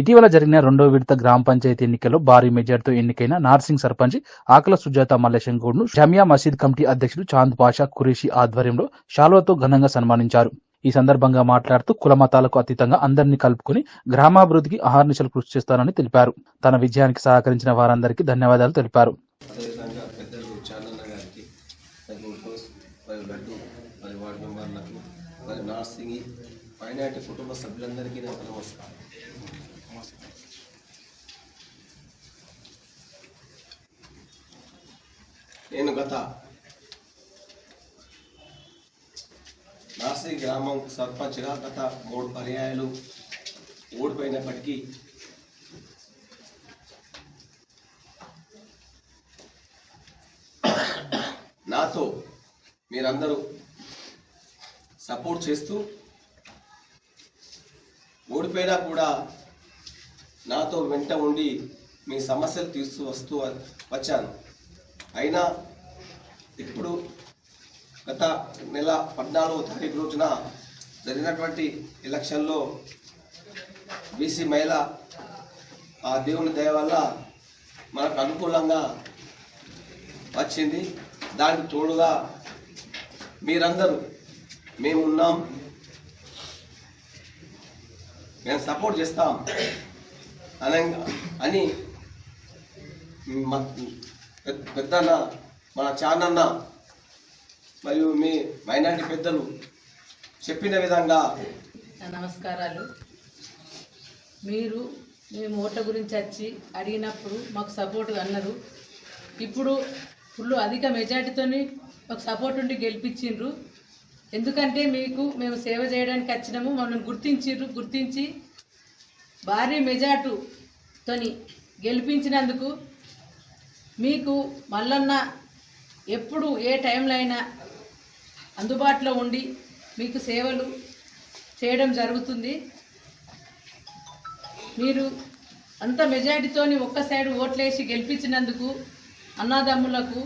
ఇటీవల జరిగిన రెండో విడత గ్రామ పంచాయతీ ఎన్నికల్లో భారీ మెజార్టీతో ఎన్నికైన నార్సింగ్ సర్పంచ్ ఆకల సుజాత మల్లేశం జమియా షమియా మసీద్ కమిటీ అధ్యక్షుడు చాంద్ పాషా ఖురేషి ఆధ్వర్యంలో షాల్వాతో ఘనంగా సన్మానించారు. ఈ సందర్భంగా మాట్లాడుతూ కులమతాలకు అతీతంగా అందరినీ కలుపుకొని గ్రామాభివృద్ధికి అహర్నిశలు కృషి చేస్తానని తెలిపారు. తన విజయానికి సహకరించిన వారందరికీ ధన్యవాదాలు తెలిపారు. కుటుంబ సభ్యులందరికీ నమస్కారం నేను గత నాసి గ్రామం సర్పంచ్గా గత మూడు పర్యాయాలు ఓడిపోయినప్పటికీ నాతో మీరందరూ సపోర్ట్ చేస్తూ ఓడిపోయినా కూడా నాతో వెంట ఉండి మీ సమస్యలు తీస్తూ వస్తూ వచ్చాను. అయినా ఇప్పుడు గత నెల పద్నాలుగో తారీఖు రోజున జరిగినటువంటి ఎలక్షన్లో బీసీ మహిళ ఆ దేవుని దయ వల్ల మనకు అనుకూలంగా వచ్చింది. దానికి తోడుగా మీరందరూ మేమున్నాం. మేము సపోర్ట్ చేస్తాం. అనంగా అని పెద్ద- పెద్దన్న మన చానన్న మరియు మీ మైనార్టీ పెద్దలు చెప్పిన విధంగా నమస్కారాలు. మీరు మేము ఓట్ల గురించి వచ్చి అడిగినప్పుడు మాకు సపోర్ట్ అన్నారు. ఇప్పుడు ఫుల్ అధిక మెజార్టీతోని మాకు సపోర్ట్ ఉండి గెలిపించిండ్రు. ఎందుకంటే మీకు మేము సేవ చేయడానికి వచ్చినాము మమ్మల్ని గుర్తించిండ్రు గుర్తించి భారీ మెజార్టుతోని గెలిపించినందుకు మీకు మల్లన్న ఎప్పుడు ఏ టైంలో అయినా అందుబాటులో ఉండి మీకు సేవలు చేయడం జరుగుతుంది. మీరు అంత మెజారిటీతోని ఒక్క సైడ్ ఓట్లేసి గెలిపించినందుకు అన్నదమ్ములకు